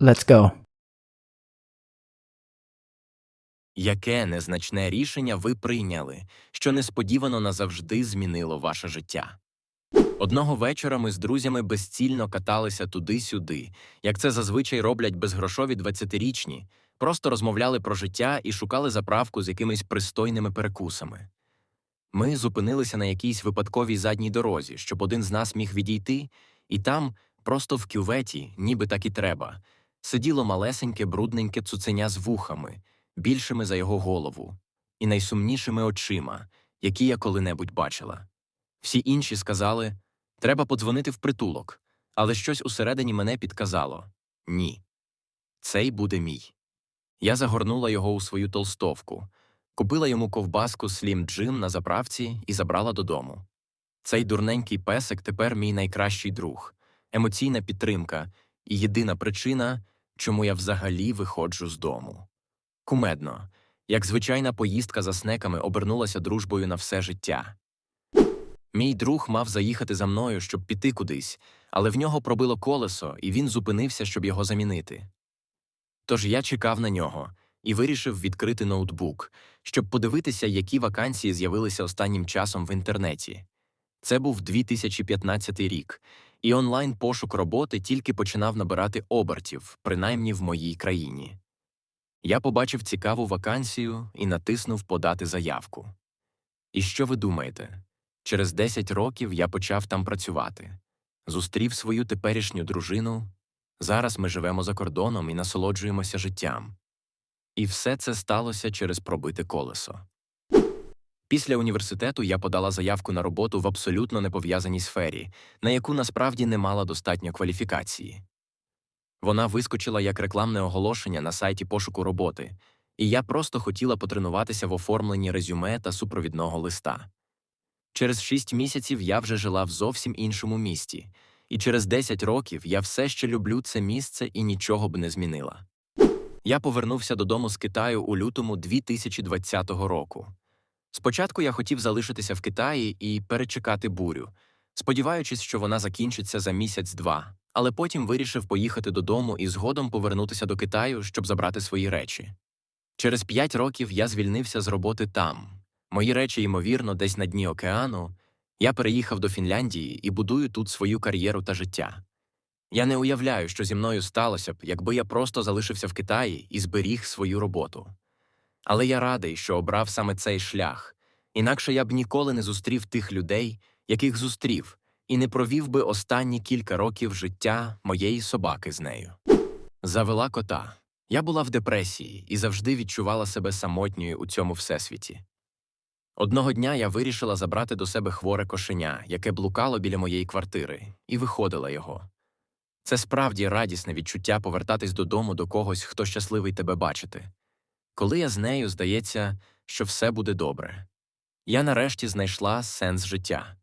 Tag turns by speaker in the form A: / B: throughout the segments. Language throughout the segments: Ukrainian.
A: Let's go.
B: Яке незначне рішення ви прийняли, що несподівано назавжди змінило ваше життя? Одного вечора ми з друзями безцільно каталися туди-сюди, як це зазвичай роблять безгрошові 20-річні, просто розмовляли про життя і шукали заправку з якимись пристойними перекусами. Ми зупинилися на якійсь випадковій задній дорозі, щоб один з нас міг відійти, і там, просто в кюветі, ніби так і треба, сиділо малесеньке брудненьке цуценя з вухами, більшими за його голову, і найсумнішими очима, які я коли-небудь бачила. Всі інші сказали треба подзвонити в притулок, але щось усередині мене підказало ні. Цей буде мій. Я загорнула його у свою толстовку, купила йому ковбаску Slim Jim на заправці і забрала додому. Цей дурненький песик тепер мій найкращий друг, емоційна підтримка і єдина причина, чому я взагалі виходжу з дому. Кумедно, як звичайна поїздка за снеками обернулася дружбою на все життя. Мій друг мав заїхати за мною, щоб піти кудись, але в нього пробило колесо, і він зупинився, щоб його замінити. Тож я чекав на нього і вирішив відкрити ноутбук, щоб подивитися, які вакансії з'явилися останнім часом в інтернеті. Це був 2015 рік, і онлайн пошук роботи тільки починав набирати обертів, принаймні в моїй країні. Я побачив цікаву вакансію і натиснув подати заявку. І що ви думаєте? Через 10 років я почав там працювати, зустрів свою теперішню дружину. Зараз ми живемо за кордоном і насолоджуємося життям. І все це сталося через пробите колесо. Після університету я подала заявку на роботу в абсолютно непов'язаній сфері, на яку насправді не мала достатньо кваліфікації. Вона вискочила як рекламне оголошення на сайті пошуку роботи, і я просто хотіла потренуватися в оформленні резюме та супровідного листа. Через шість місяців я вже жила в зовсім іншому місті, і через 10 років я все ще люблю це місце і нічого б не змінила. Я повернувся додому з Китаю у лютому 2020 року. Спочатку я хотів залишитися в Китаї і перечекати бурю, сподіваючись, що вона закінчиться за місяць-два, але потім вирішив поїхати додому і згодом повернутися до Китаю, щоб забрати свої речі. Через п'ять років я звільнився з роботи там. Мої речі, ймовірно, десь на дні океану. Я переїхав до Фінляндії і будую тут свою кар'єру та життя. Я не уявляю, що зі мною сталося б, якби я просто залишився в Китаї і зберіг свою роботу. Але я радий, що обрав саме цей шлях, інакше я б ніколи не зустрів тих людей, яких зустрів, і не провів би останні кілька років життя моєї собаки з нею. Завела кота. Я була в депресії і завжди відчувала себе самотньою у цьому всесвіті. Одного дня я вирішила забрати до себе хворе кошеня, яке блукало біля моєї квартири, і виходила його. Це справді радісне відчуття повертатись додому до когось, хто щасливий тебе бачити. Коли я з нею, здається, що все буде добре. Я нарешті знайшла сенс життя.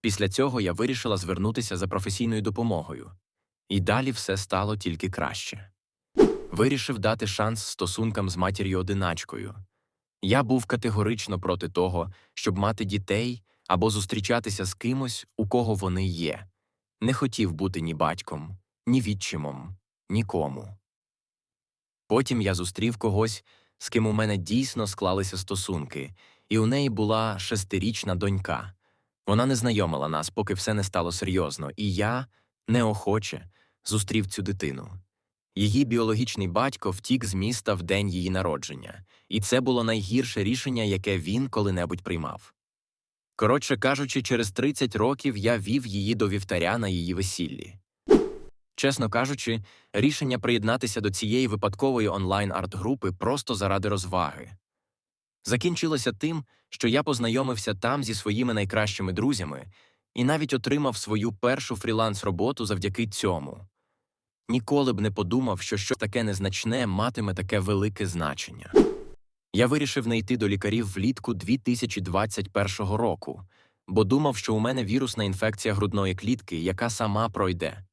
B: Після цього я вирішила звернутися за професійною допомогою. І далі все стало тільки краще. Вирішив дати шанс стосункам з матір'ю одиначкою. Я був категорично проти того, щоб мати дітей або зустрічатися з кимось, у кого вони є. Не хотів бути ні батьком, ні відчимом, нікому. Потім я зустрів когось, з ким у мене дійсно склалися стосунки, і у неї була шестирічна донька. Вона не знайомила нас, поки все не стало серйозно, і я, неохоче, зустрів цю дитину. Її біологічний батько втік з міста в день її народження, і це було найгірше рішення, яке він коли-небудь приймав. Коротше кажучи, через 30 років я вів її до вівтаря на її весіллі. Чесно кажучи, рішення приєднатися до цієї випадкової онлайн арт-групи просто заради розваги. Закінчилося тим, що я познайомився там зі своїми найкращими друзями і навіть отримав свою першу фріланс-роботу завдяки цьому. Ніколи б не подумав, що щось таке незначне матиме таке велике значення. Я вирішив не йти до лікарів влітку 2021 року, бо думав, що у мене вірусна інфекція грудної клітки, яка сама пройде.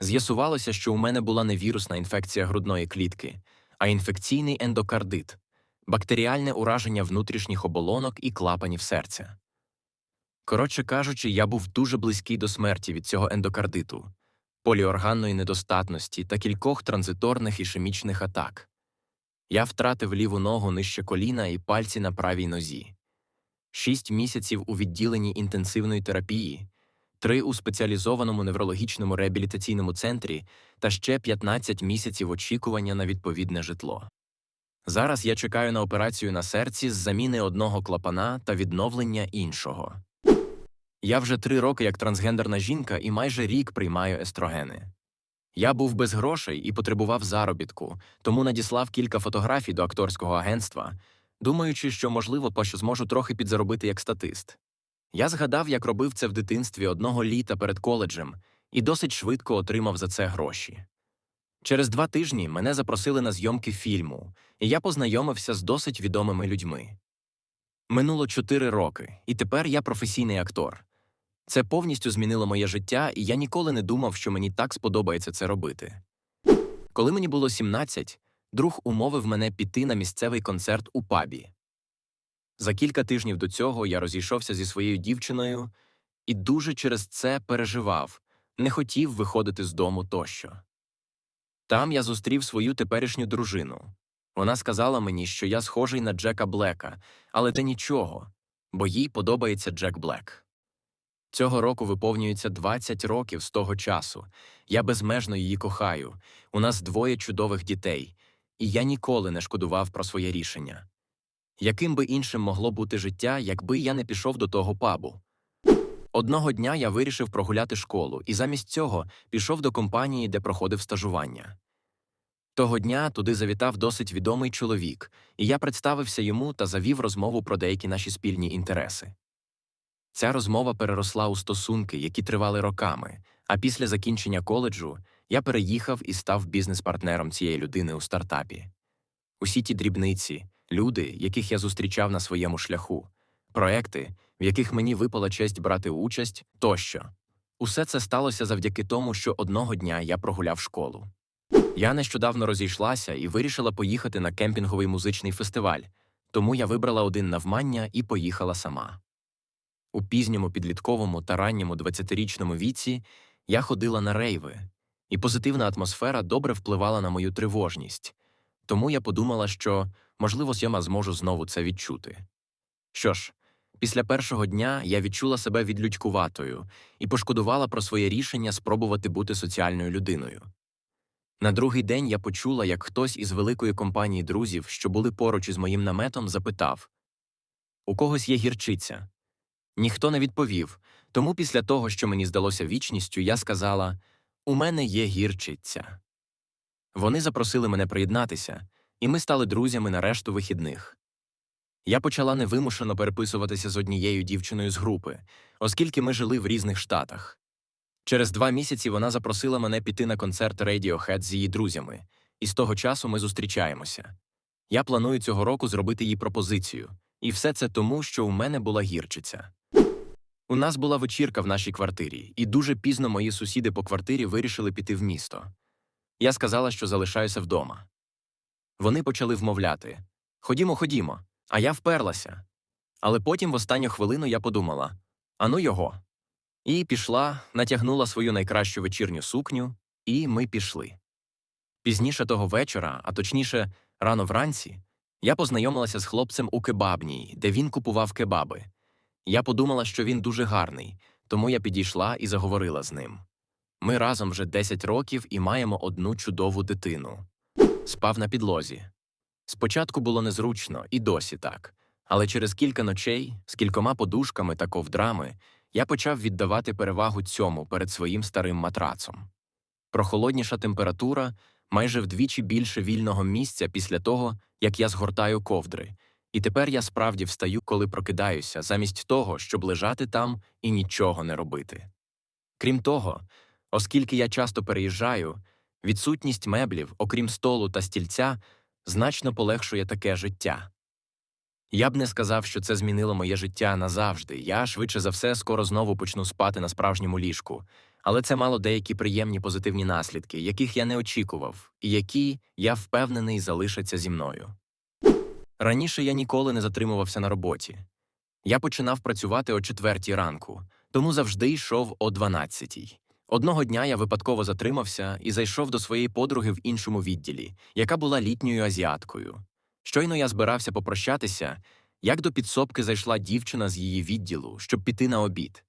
B: З'ясувалося, що у мене була не вірусна інфекція грудної клітки, а інфекційний ендокардит, бактеріальне ураження внутрішніх оболонок і клапанів серця. Коротше кажучи, я був дуже близький до смерті від цього ендокардиту. поліорганної недостатності та кількох транзиторних ішемічних атак. Я втратив ліву ногу нижче коліна і пальці на правій нозі. Шість місяців у відділенні інтенсивної терапії, три у спеціалізованому неврологічному реабілітаційному центрі та ще 15 місяців очікування на відповідне житло. Зараз я чекаю на операцію на серці з заміни одного клапана та відновлення іншого. Я вже три роки як трансгендерна жінка і майже рік приймаю естрогени. Я був без грошей і потребував заробітку, тому надіслав кілька фотографій до акторського агентства, думаючи, що, можливо, по що зможу трохи підзаробити як статист. Я згадав, як робив це в дитинстві одного літа перед коледжем і досить швидко отримав за це гроші. Через два тижні мене запросили на зйомки фільму, і я познайомився з досить відомими людьми. Минуло чотири роки, і тепер я професійний актор. Це повністю змінило моє життя, і я ніколи не думав, що мені так сподобається це робити. Коли мені було 17, друг умовив мене піти на місцевий концерт у пабі. За кілька тижнів до цього я розійшовся зі своєю дівчиною і дуже через це переживав, не хотів виходити з дому тощо. Там я зустрів свою теперішню дружину. Вона сказала мені, що я схожий на Джека Блека, але це нічого, бо їй подобається Джек Блек. Цього року виповнюється 20 років з того часу. Я безмежно її кохаю. У нас двоє чудових дітей, і я ніколи не шкодував про своє рішення. Яким би іншим могло бути життя, якби я не пішов до того пабу? Одного дня я вирішив прогуляти школу і замість цього пішов до компанії, де проходив стажування. Того дня туди завітав досить відомий чоловік, і я представився йому та завів розмову про деякі наші спільні інтереси. Ця розмова переросла у стосунки, які тривали роками, а після закінчення коледжу я переїхав і став бізнес-партнером цієї людини у стартапі. Усі ті дрібниці, люди, яких я зустрічав на своєму шляху, проекти, в яких мені випала честь брати участь, тощо. Усе це сталося завдяки тому, що одного дня я прогуляв школу. Я нещодавно розійшлася і вирішила поїхати на кемпінговий музичний фестиваль, тому я вибрала один навмання і поїхала сама. У пізньому підлітковому та ранньому 20-річному віці я ходила на рейви, і позитивна атмосфера добре впливала на мою тривожність, тому я подумала, що, можливо, я зможу знову це відчути. Що ж, після першого дня я відчула себе відлюдькуватою і пошкодувала про своє рішення спробувати бути соціальною людиною. На другий день я почула, як хтось із великої компанії друзів, що були поруч із моїм наметом, запитав У когось є гірчиця. Ніхто не відповів, тому після того, що мені здалося вічністю, я сказала У мене є гірчиця. Вони запросили мене приєднатися, і ми стали друзями на решту вихідних. Я почала невимушено переписуватися з однією дівчиною з групи, оскільки ми жили в різних штатах. Через два місяці вона запросила мене піти на концерт Radiohead з її друзями, і з того часу ми зустрічаємося. Я планую цього року зробити їй пропозицію, і все це тому, що у мене була гірчиця. У нас була вечірка в нашій квартирі, і дуже пізно мої сусіди по квартирі вирішили піти в місто. Я сказала, що залишаюся вдома. Вони почали вмовляти Ходімо, ходімо, а я вперлася. Але потім в останню хвилину я подумала ану його. І пішла, натягнула свою найкращу вечірню сукню, і ми пішли. Пізніше того вечора, а точніше, рано вранці, я познайомилася з хлопцем у кебабній, де він купував кебаби. Я подумала, що він дуже гарний, тому я підійшла і заговорила з ним. Ми разом вже 10 років і маємо одну чудову дитину. Спав на підлозі. Спочатку було незручно, і досі так, але через кілька ночей, з кількома подушками та ковдрами, я почав віддавати перевагу цьому перед своїм старим матрацом. Прохолодніша температура майже вдвічі більше вільного місця після того, як я згортаю ковдри, і тепер я справді встаю, коли прокидаюся, замість того, щоб лежати там і нічого не робити. Крім того, оскільки я часто переїжджаю, відсутність меблів, окрім столу та стільця, значно полегшує таке життя. Я б не сказав, що це змінило моє життя назавжди. Я швидше за все скоро знову почну спати на справжньому ліжку, але це мало деякі приємні позитивні наслідки, яких я не очікував, і які, я впевнений, залишаться зі мною. Раніше я ніколи не затримувався на роботі. Я починав працювати о четвертій ранку, тому завжди йшов о дванадцятій. Одного дня я випадково затримався і зайшов до своєї подруги в іншому відділі, яка була літньою азіаткою. Щойно я збирався попрощатися, як до підсобки зайшла дівчина з її відділу, щоб піти на обід.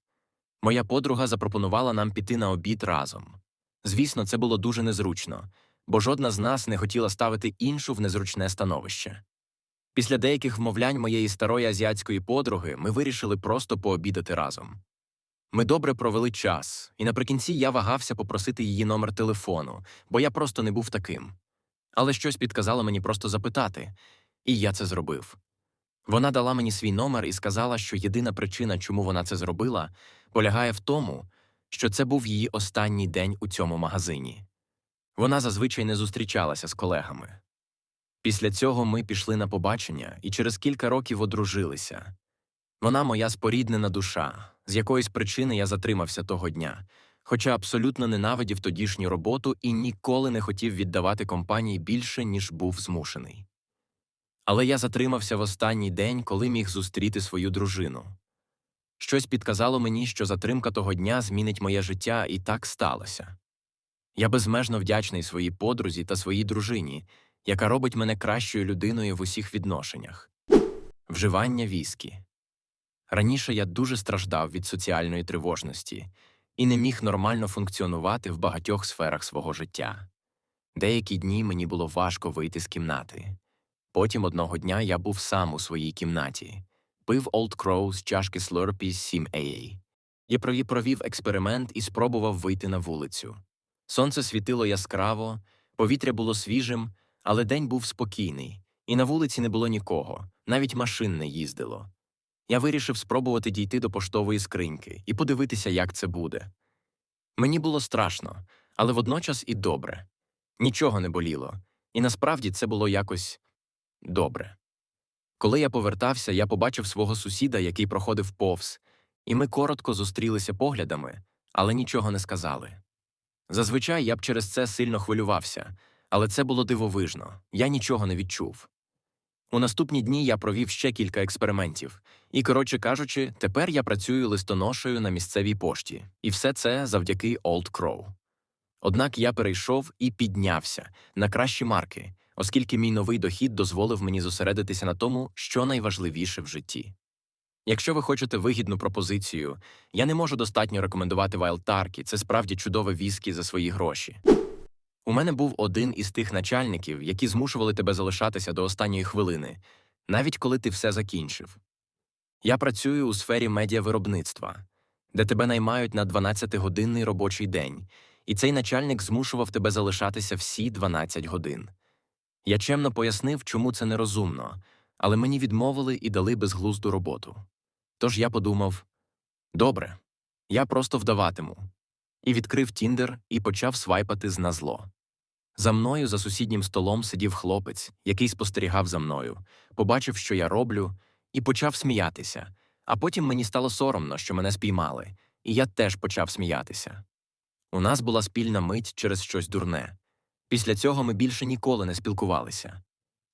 B: Моя подруга запропонувала нам піти на обід разом. Звісно, це було дуже незручно, бо жодна з нас не хотіла ставити іншу в незручне становище. Після деяких вмовлянь моєї старої азіатської подруги ми вирішили просто пообідати разом. Ми добре провели час, і наприкінці я вагався попросити її номер телефону, бо я просто не був таким. Але щось підказало мені просто запитати, і я це зробив. Вона дала мені свій номер і сказала, що єдина причина, чому вона це зробила, полягає в тому, що це був її останній день у цьому магазині. Вона зазвичай не зустрічалася з колегами. Після цього ми пішли на побачення і через кілька років одружилися. Вона моя споріднена душа, з якоїсь причини я затримався того дня, хоча абсолютно ненавидів тодішню роботу і ніколи не хотів віддавати компанії більше, ніж був змушений. Але я затримався в останній день, коли міг зустріти свою дружину. Щось підказало мені, що затримка того дня змінить моє життя, і так сталося. Я безмежно вдячний своїй подрузі та своїй дружині, яка робить мене кращою людиною в усіх відношеннях. Вживання віскі. Раніше я дуже страждав від соціальної тривожності і не міг нормально функціонувати в багатьох сферах свого життя. Деякі дні мені було важко вийти з кімнати. Потім одного дня я був сам у своїй кімнаті, пив Old Crow з чашки Slurpee 7 AA. Я провів провів експеримент і спробував вийти на вулицю. Сонце світило яскраво, повітря було свіжим, але день був спокійний, і на вулиці не було нікого, навіть машин не їздило. Я вирішив спробувати дійти до поштової скриньки і подивитися, як це буде. Мені було страшно, але водночас і добре. Нічого не боліло, і насправді це було якось добре. Коли я повертався, я побачив свого сусіда, який проходив повз, і ми коротко зустрілися поглядами, але нічого не сказали. Зазвичай я б через це сильно хвилювався, але це було дивовижно, я нічого не відчув. У наступні дні я провів ще кілька експериментів, і, коротше кажучи, тепер я працюю листоношею на місцевій пошті, і все це завдяки Old Crow. Однак я перейшов і піднявся на кращі марки, оскільки мій новий дохід дозволив мені зосередитися на тому, що найважливіше в житті. Якщо ви хочете вигідну пропозицію, я не можу достатньо рекомендувати Turkey, це справді чудове віскі за свої гроші. У мене був один із тих начальників, які змушували тебе залишатися до останньої хвилини, навіть коли ти все закінчив. Я працюю у сфері медіавиробництва, де тебе наймають на 12-годинний робочий день, і цей начальник змушував тебе залишатися всі 12 годин. Я чемно пояснив, чому це нерозумно, але мені відмовили і дали безглузду роботу. Тож я подумав добре, я просто вдаватиму. І відкрив Тіндер і почав свайпати з назло. За мною за сусіднім столом сидів хлопець, який спостерігав за мною, побачив, що я роблю, і почав сміятися. А потім мені стало соромно, що мене спіймали, і я теж почав сміятися. У нас була спільна мить через щось дурне. Після цього ми більше ніколи не спілкувалися.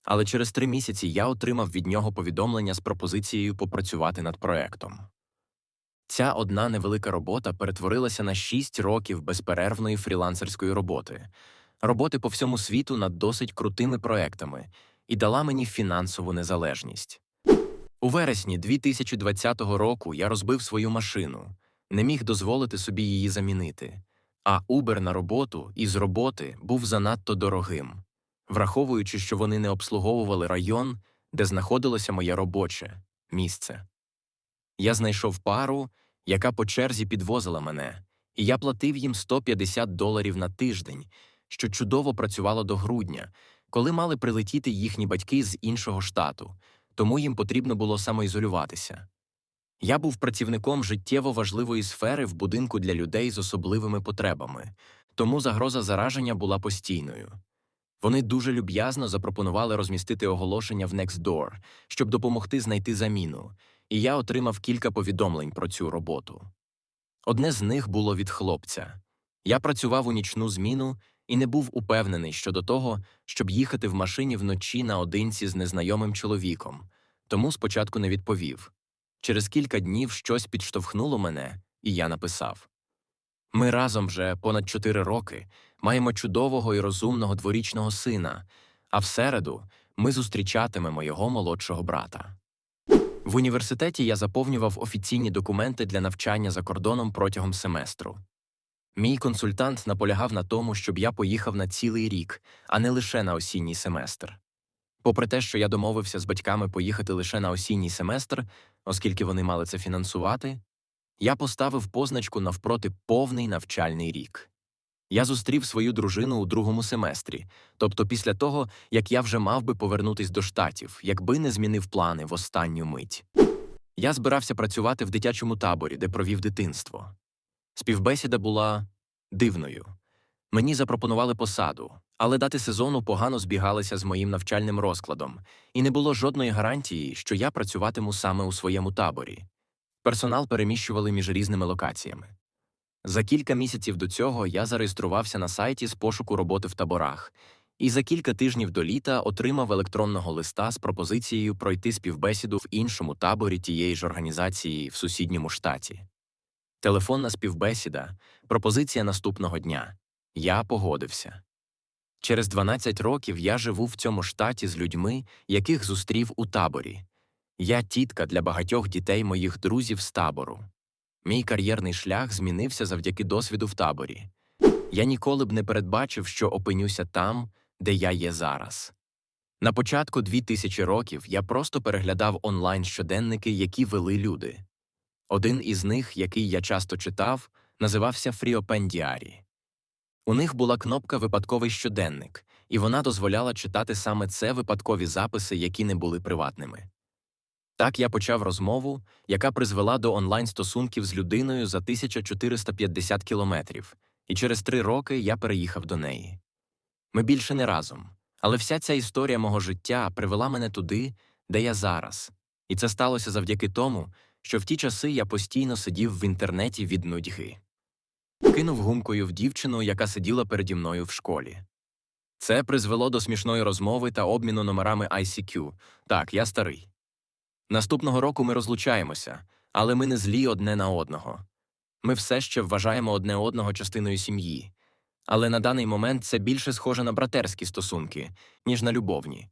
B: Але через три місяці я отримав від нього повідомлення з пропозицією попрацювати над проектом. Ця одна невелика робота перетворилася на шість років безперервної фрілансерської роботи, роботи по всьому світу над досить крутими проектами і дала мені фінансову незалежність. У вересні 2020 року я розбив свою машину, не міг дозволити собі її замінити, а Uber на роботу і з роботи був занадто дорогим, враховуючи, що вони не обслуговували район, де знаходилося моє робоче місце. Я знайшов пару, яка по черзі підвозила мене, і я платив їм 150 доларів на тиждень, що чудово працювало до грудня, коли мали прилетіти їхні батьки з іншого штату, тому їм потрібно було самоізолюватися. Я був працівником життєво важливої сфери в будинку для людей з особливими потребами, тому загроза зараження була постійною. Вони дуже люб'язно запропонували розмістити оголошення в Nextdoor, щоб допомогти знайти заміну, і я отримав кілька повідомлень про цю роботу. Одне з них було від хлопця. Я працював у нічну зміну і не був упевнений щодо того, щоб їхати в машині вночі наодинці з незнайомим чоловіком, тому спочатку не відповів. Через кілька днів щось підштовхнуло мене, і я написав Ми разом вже понад чотири роки маємо чудового і розумного дворічного сина, а в середу ми зустрічатимемо його молодшого брата. В університеті я заповнював офіційні документи для навчання за кордоном протягом семестру. Мій консультант наполягав на тому, щоб я поїхав на цілий рік, а не лише на осінній семестр. Попри те, що я домовився з батьками поїхати лише на осінній семестр, оскільки вони мали це фінансувати, я поставив позначку навпроти повний навчальний рік. Я зустрів свою дружину у другому семестрі, тобто після того, як я вже мав би повернутись до штатів, якби не змінив плани в останню мить. Я збирався працювати в дитячому таборі, де провів дитинство. Співбесіда була дивною. Мені запропонували посаду, але дати сезону погано збігалися з моїм навчальним розкладом, і не було жодної гарантії, що я працюватиму саме у своєму таборі. Персонал переміщували між різними локаціями. За кілька місяців до цього я зареєструвався на сайті з пошуку роботи в таборах, і за кілька тижнів до літа отримав електронного листа з пропозицією пройти співбесіду в іншому таборі тієї ж організації в сусідньому штаті. Телефонна співбесіда, пропозиція наступного дня. Я погодився. Через 12 років я живу в цьому штаті з людьми, яких зустрів у таборі. Я тітка для багатьох дітей моїх друзів з табору. Мій кар'єрний шлях змінився завдяки досвіду в таборі. Я ніколи б не передбачив, що опинюся там, де я є зараз. На початку 2000 років я просто переглядав онлайн щоденники, які вели люди. Один із них, який я часто читав, називався Фріопендіарі. У них була кнопка Випадковий щоденник, і вона дозволяла читати саме це випадкові записи, які не були приватними. Так я почав розмову, яка призвела до онлайн-стосунків з людиною за 1450 кілометрів, і через три роки я переїхав до неї. Ми більше не разом, але вся ця історія мого життя привела мене туди, де я зараз, і це сталося завдяки тому, що в ті часи я постійно сидів в інтернеті від нудьги. Кинув гумкою в дівчину, яка сиділа переді мною в школі. Це призвело до смішної розмови та обміну номерами ICQ. Так, я старий. Наступного року ми розлучаємося, але ми не злі одне на одного. Ми все ще вважаємо одне одного частиною сім'ї. Але на даний момент це більше схоже на братерські стосунки, ніж на любовні.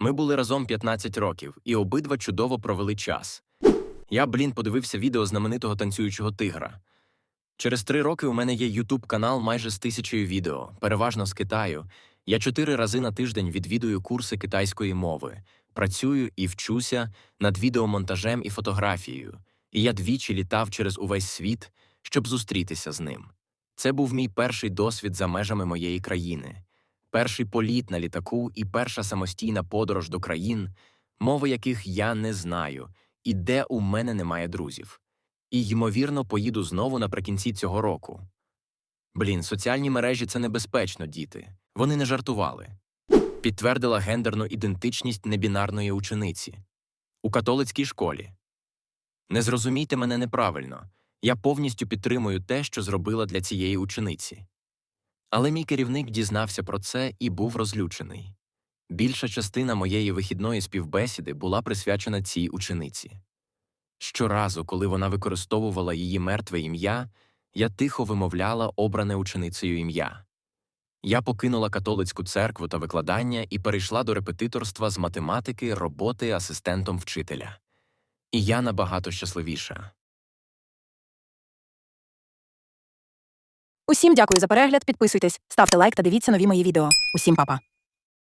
B: Ми були разом 15 років і обидва чудово провели час. Я, блін, подивився відео знаменитого танцюючого тигра. Через три роки у мене є Ютуб канал майже з тисячею відео, переважно з Китаю. Я чотири рази на тиждень відвідую курси китайської мови, працюю і вчуся над відеомонтажем і фотографією, і я двічі літав через увесь світ, щоб зустрітися з ним. Це був мій перший досвід за межами моєї країни, перший політ на літаку і перша самостійна подорож до країн, мови яких я не знаю, і де у мене немає друзів. І, ймовірно, поїду знову наприкінці цього року. Блін, соціальні мережі це небезпечно, діти. Вони не жартували. Підтвердила гендерну ідентичність небінарної учениці у католицькій школі. Не зрозумійте мене неправильно. Я повністю підтримую те, що зробила для цієї учениці. Але мій керівник дізнався про це і був розлючений. Більша частина моєї вихідної співбесіди була присвячена цій учениці. Щоразу, коли вона використовувала її мертве ім'я, я тихо вимовляла обране ученицею ім'я. Я покинула католицьку церкву та викладання і перейшла до репетиторства з математики, роботи асистентом вчителя. І я набагато щасливіша.
A: Усім дякую за перегляд. Підписуйтесь, ставте лайк та дивіться нові мої відео. Усім па-па.